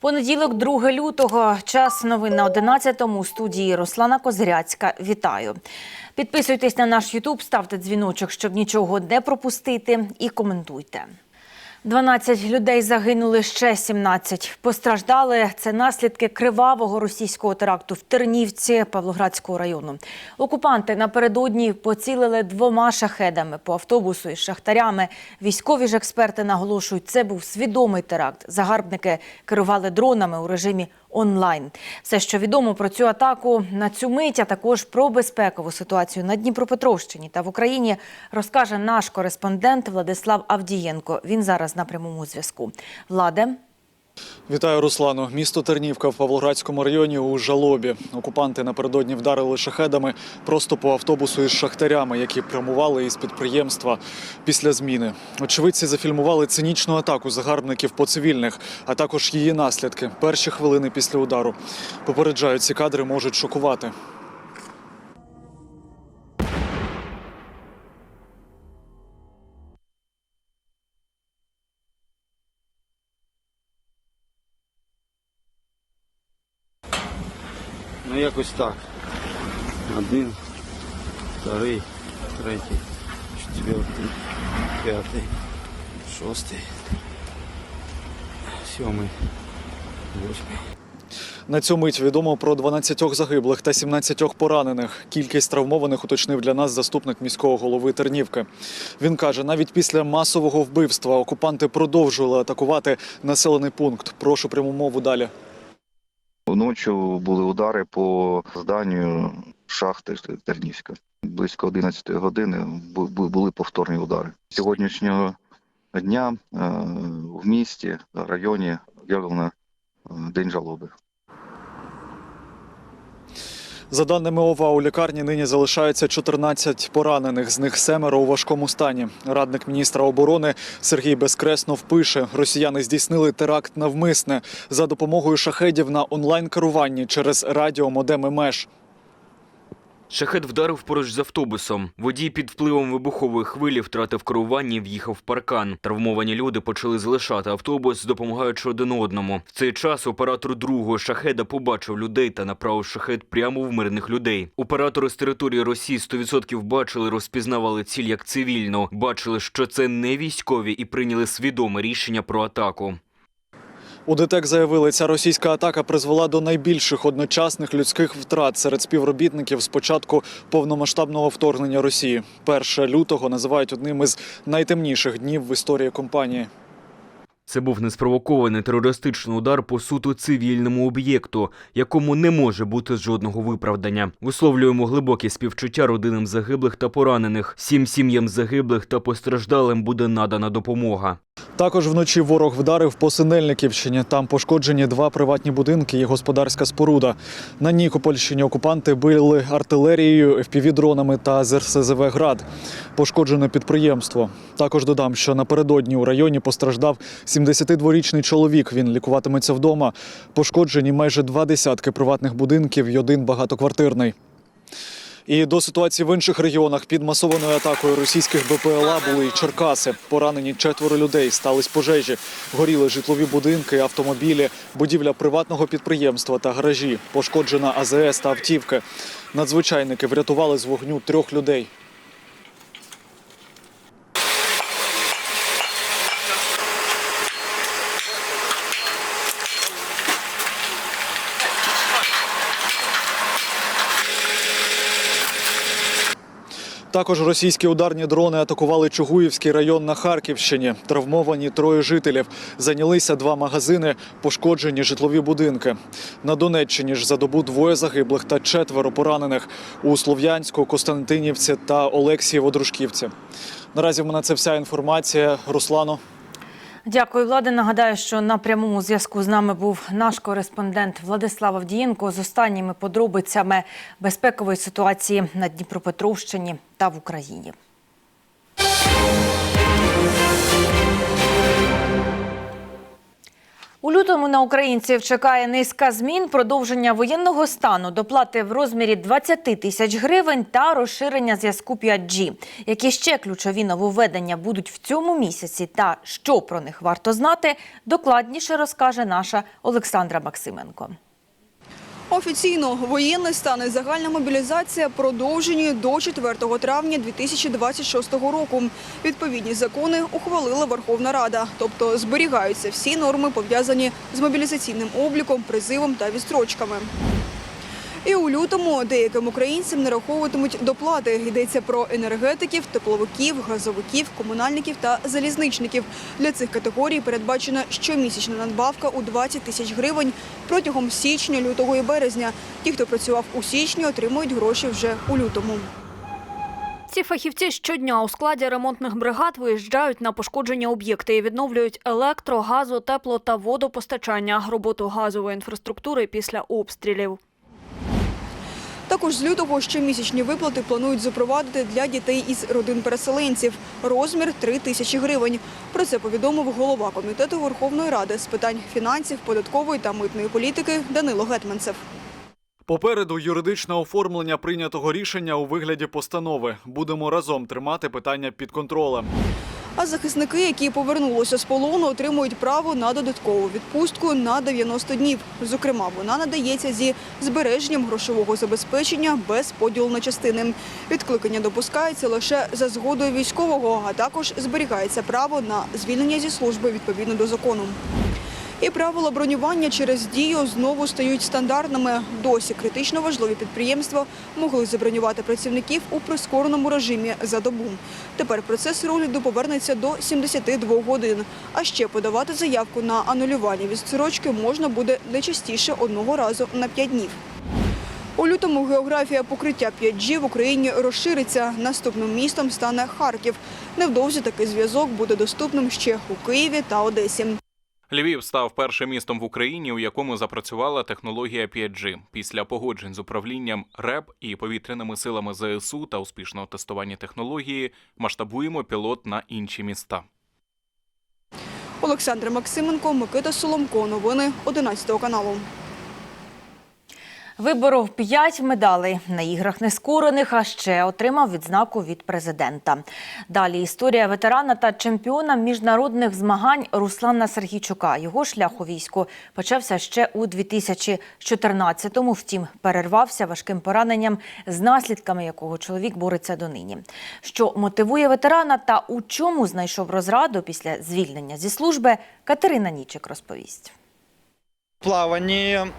Понеділок, 2 лютого, час новин на 11-му у студії Руслана Козиряцька. Вітаю. Підписуйтесь на наш Ютуб, ставте дзвіночок, щоб нічого не пропустити, і коментуйте. 12 людей загинули, ще 17 постраждали. Це наслідки кривавого російського теракту в Тернівці Павлоградського району. Окупанти напередодні поцілили двома шахедами по автобусу із шахтарями. Військові ж експерти наголошують, це був свідомий теракт. Загарбники керували дронами у режимі онлайн. Все, що відомо про цю атаку на цю мить, а також про безпекову ситуацію на Дніпропетровщині та в Україні, розкаже наш кореспондент Владислав Авдієнко. Він зараз на прямому зв'язку. Владе. Вітаю, Руслану. Місто Тернівка в Павлоградському районі у жалобі. Окупанти напередодні вдарили шахедами просто по автобусу із шахтарями, які прямували із підприємства після зміни. Очевидці зафільмували цинічну атаку загарбників по цивільних, а також її наслідки. Перші хвилини після удару. Попереджають, ці кадри можуть шокувати. Ну якось так. Один, вторий, третій, четвертий, п'ятий, шостий, сьомий, восьмий. На цю мить відомо про 12 загиблих та 17 поранених. Кількість травмованих уточнив для нас заступник міського голови Тернівки. Він каже, навіть після масового вбивства окупанти продовжували атакувати населений пункт. Прошу пряму мову далі. Вночі були удари по зданню шахти Тернівська. Близько 11 години бу- бу- були повторні удари. Сьогоднішнього дня е, в місті, районі об'явлено е, день жалоби. За даними ОВА, у лікарні нині залишається 14 поранених, з них семеро у важкому стані. Радник міністра оборони Сергій Безкреснов пише: росіяни здійснили теракт навмисне за допомогою шахедів на онлайн керуванні через радіомодеми меж. Шахет вдарив поруч з автобусом. Водій під впливом вибухової хвилі втратив керування і в'їхав в паркан. Травмовані люди почали залишати автобус, допомагаючи один одному. В цей час оператор другого шахеда побачив людей та направив шахет прямо в мирних людей. Оператори з території Росії 100% бачили, розпізнавали ціль як цивільну, бачили, що це не військові, і прийняли свідоме рішення про атаку. У ДТЕК заявили, ця російська атака призвела до найбільших одночасних людських втрат серед співробітників з початку повномасштабного вторгнення Росії. 1 лютого називають одним із найтемніших днів в історії компанії. Це був неспровокований терористичний удар по суто цивільному об'єкту, якому не може бути жодного виправдання. Висловлюємо глибокі співчуття родинам загиблих та поранених. Всім сім'ям загиблих та постраждалим буде надана допомога. Також вночі ворог вдарив по Синельниківщині. Там пошкоджені два приватні будинки і господарська споруда. На Нікопольщині окупанти били артилерією, FPV-дронами та з РСЗВ «Град». Пошкоджене підприємство. Також додам, що напередодні у районі постраждав 72-річний чоловік. Він лікуватиметься вдома. Пошкоджені майже два десятки приватних будинків і один багатоквартирний. І до ситуації в інших регіонах під масованою атакою російських БПЛА були і Черкаси. Поранені четверо людей, стались пожежі, горіли житлові будинки, автомобілі, будівля приватного підприємства та гаражі, пошкоджена АЗС та автівки. Надзвичайники врятували з вогню трьох людей. Також російські ударні дрони атакували Чугуївський район на Харківщині. Травмовані троє жителів. Зайнялися два магазини, пошкоджені житлові будинки. На Донеччині ж за добу двоє загиблих та четверо поранених у Слов'янську, Костянтинівці та Олексії Водружківці. Наразі в мене це вся інформація. Руслано. Дякую, Влади. Нагадаю, що на прямому зв'язку з нами був наш кореспондент Владислав Авдієнко з останніми подробицями безпекової ситуації на Дніпропетровщині та в Україні. У лютому на українців чекає низка змін, продовження воєнного стану, доплати в розмірі 20 тисяч гривень та розширення зв'язку 5G. Які ще ключові нововведення будуть в цьому місяці та що про них варто знати, докладніше розкаже наша Олександра Максименко. Офіційно воєнний стан і загальна мобілізація продовжені до 4 травня 2026 року. Відповідні закони ухвалила Верховна Рада, тобто зберігаються всі норми пов'язані з мобілізаційним обліком, призивом та відстрочками. І у лютому деяким українцям нараховуватимуть доплати. Йдеться про енергетиків, тепловиків, газовиків, комунальників та залізничників. Для цих категорій передбачена щомісячна надбавка у 20 тисяч гривень протягом січня, лютого і березня. Ті, хто працював у січні, отримують гроші вже у лютому. Ці фахівці щодня у складі ремонтних бригад виїжджають на пошкоджені об'єкти і відновлюють електро, газо, тепло та водопостачання, роботу газової інфраструктури після обстрілів. Також з лютого щомісячні виплати планують запровадити для дітей із родин переселенців. Розмір 3 тисячі гривень. Про це повідомив голова комітету Верховної Ради з питань фінансів, податкової та митної політики Данило Гетманцев. Попереду юридичне оформлення прийнятого рішення у вигляді постанови. Будемо разом тримати питання під контролем. А захисники, які повернулися з полону, отримують право на додаткову відпустку на 90 днів. Зокрема, вона надається зі збереженням грошового забезпечення без поділу на частини. Відкликання допускається лише за згодою військового, а також зберігається право на звільнення зі служби відповідно до закону. І правила бронювання через дію знову стають стандартними. Досі критично важливі підприємства могли забронювати працівників у прискореному режимі за добу. Тепер процес розгляду повернеться до 72 годин. А ще подавати заявку на анулювання відстрочки можна буде не частіше одного разу на 5 днів. У лютому географія покриття 5G в Україні розшириться. Наступним містом стане Харків. Невдовзі такий зв'язок буде доступним ще у Києві та Одесі. Львів став першим містом в Україні, у якому запрацювала технологія 5G. Після погоджень з управлінням РЕП і повітряними силами ЗСУ та успішного тестування технології масштабуємо пілот на інші міста. Олександр Максименко, Микита Соломко. Новини 11 каналу. Виборов 5 медалей на іграх нескорених, а ще отримав відзнаку від президента. Далі історія ветерана та чемпіона міжнародних змагань Руслана Сергійчука. Його шлях у війську почався ще у 2014-му, Втім, перервався важким пораненням, з наслідками якого чоловік бореться донині. Що мотивує ветерана та у чому знайшов розраду після звільнення зі служби, Катерина Нічик розповість. Плаванні, м,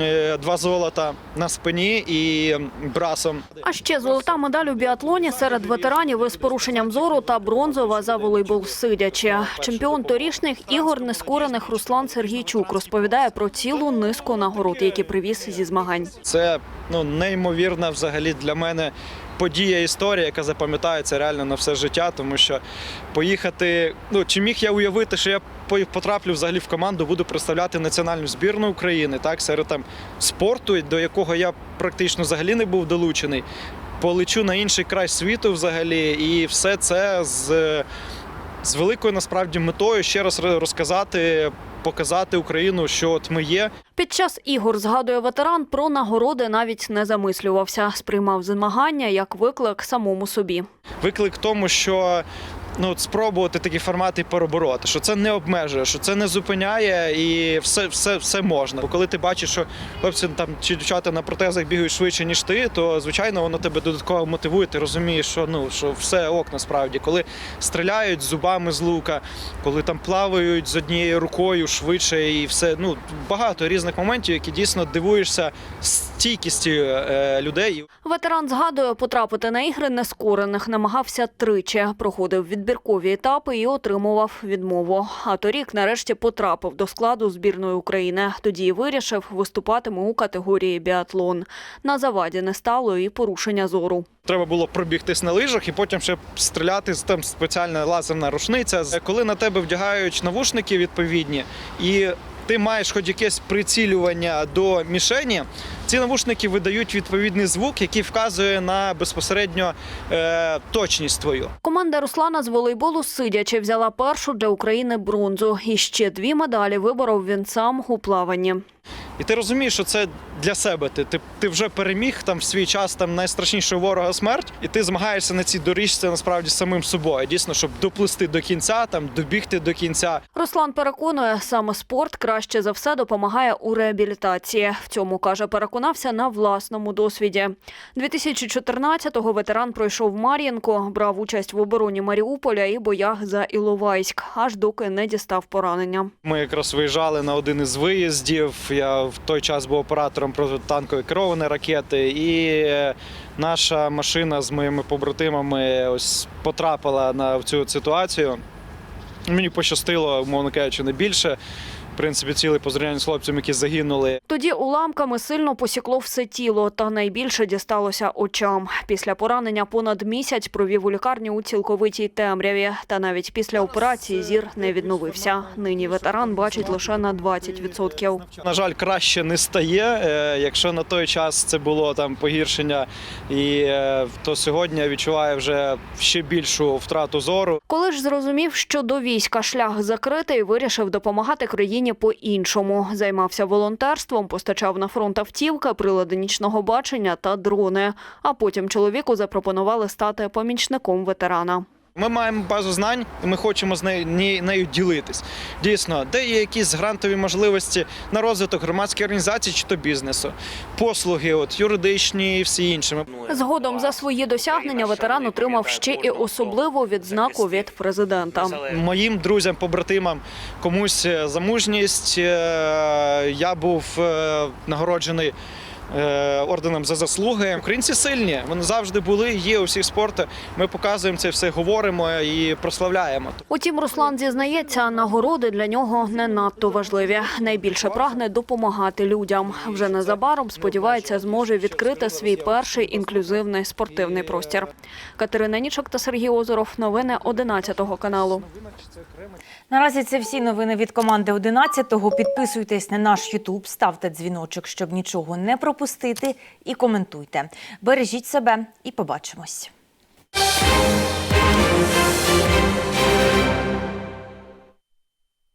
е, два золота на спині і брасом. А ще золота медаль у біатлоні серед ветеранів із порушенням зору та бронзова за волейбол сидячи. Чемпіон торішніх ігор нескорених Руслан Сергійчук розповідає про цілу низку нагород, які привіз зі змагань. Це ну неймовірна взагалі для мене подія, історія, яка запам'ятається реально на все життя, тому що поїхати. Ну чи міг я уявити, що я потраплю взагалі в команду, буду представляти національну збірну України, так серед там спорту, до якого я практично взагалі не був долучений. Полечу на інший край світу взагалі, і все це з, з великою насправді метою ще раз розказати, показати Україну, що от ми є. Під час ігор згадує ветеран про нагороди навіть не замислювався, сприймав змагання як виклик самому собі. Виклик тому, що ну, от спробувати такі формати перебороти, що це не обмежує, що це не зупиняє і все, все, все можна. Бо коли ти бачиш, що хлопці там чи дівчата на протезах бігають швидше, ніж ти, то звичайно воно тебе додатково мотивує. Ти розумієш, що ну що все ок насправді. Коли стріляють зубами з лука, коли там плавають з однією рукою швидше, і все ну багато різних моментів, які дійсно дивуєшся стійкістю е, людей. Ветеран згадує, потрапити на ігри нескорених намагався тричі. Проходив відбіркові етапи і отримував відмову. А торік нарешті потрапив до складу збірної України. Тоді й вирішив виступатиме у категорії біатлон. На заваді не стало і порушення зору. Треба було пробігтись на лижах і потім ще стріляти з там спеціальна лазерна рушниця. Коли на тебе вдягають навушники відповідні, і ти маєш хоч якесь прицілювання до мішені, ці навушники видають відповідний звук, який вказує на безпосередньо е, точність твою. Команда Руслана з волейболу сидячи взяла першу для України бронзу. І ще дві медалі виборов він сам у плаванні. І ти розумієш, що це для себе. Ти, ти, ти вже переміг там в свій час там найстрашнішого ворога смерть, і ти змагаєшся на цій доріжці насправді самим собою. Дійсно, щоб доплисти до кінця, там добігти до кінця. Руслан переконує, саме спорт краще за все допомагає у реабілітації. В цьому каже, переконався на власному досвіді. 2014-го ветеран пройшов Мар'їнку, брав участь в обороні Маріуполя і боях за Іловайськ, аж доки не дістав поранення. Ми якраз виїжджали на один із виїздів. Я в той час був оператором протитанкової керованої ракети, і е, наша машина з моїми побратимами ось потрапила на цю ситуацію. Мені пощастило, умовно кажучи, не більше. В принципі, цілий поздравляння з хлопцями, які загинули. Тоді уламками сильно посікло все тіло, та найбільше дісталося очам. Після поранення понад місяць провів у лікарні у цілковитій темряві. Та навіть після операції зір не відновився. Нині ветеран бачить лише на 20%. На жаль, краще не стає. Е, Якщо на той час це було там погіршення, і е, то сьогодні я відчуваю вже ще більшу втрату зору. Коли ж зрозумів, що до війська шлях закритий, вирішив допомагати країні по-іншому. Займався волонтерством, постачав на фронт автівки, прилади нічного бачення та дрони. А потім чоловіку запропонували стати помічником ветерана. Ми маємо базу знань, і ми хочемо з нею нею ділитись. Дійсно, де є якісь грантові можливості на розвиток громадської організації чи то бізнесу, послуги, от юридичні і всі інші. Згодом за свої досягнення ветеран отримав ще і особливу відзнаку від президента. моїм друзям, побратимам, комусь е, за мужність. е, Я був е, нагороджений. Е, Орденом за заслуги українці сильні. Вони завжди були. Є у всіх спортах. Ми показуємо це все, говоримо і прославляємо. Утім, Руслан зізнається, нагороди для нього не надто важливі. Найбільше прагне допомагати людям. Вже незабаром сподівається, зможе відкрити свій перший інклюзивний спортивний простір. Катерина Нічок та Сергій Озоров. Новини 11 каналу. Наразі це всі новини від команди 11-го. Підписуйтесь на наш Ютуб, ставте дзвіночок, щоб нічого не пропустити і коментуйте. Бережіть себе і побачимось.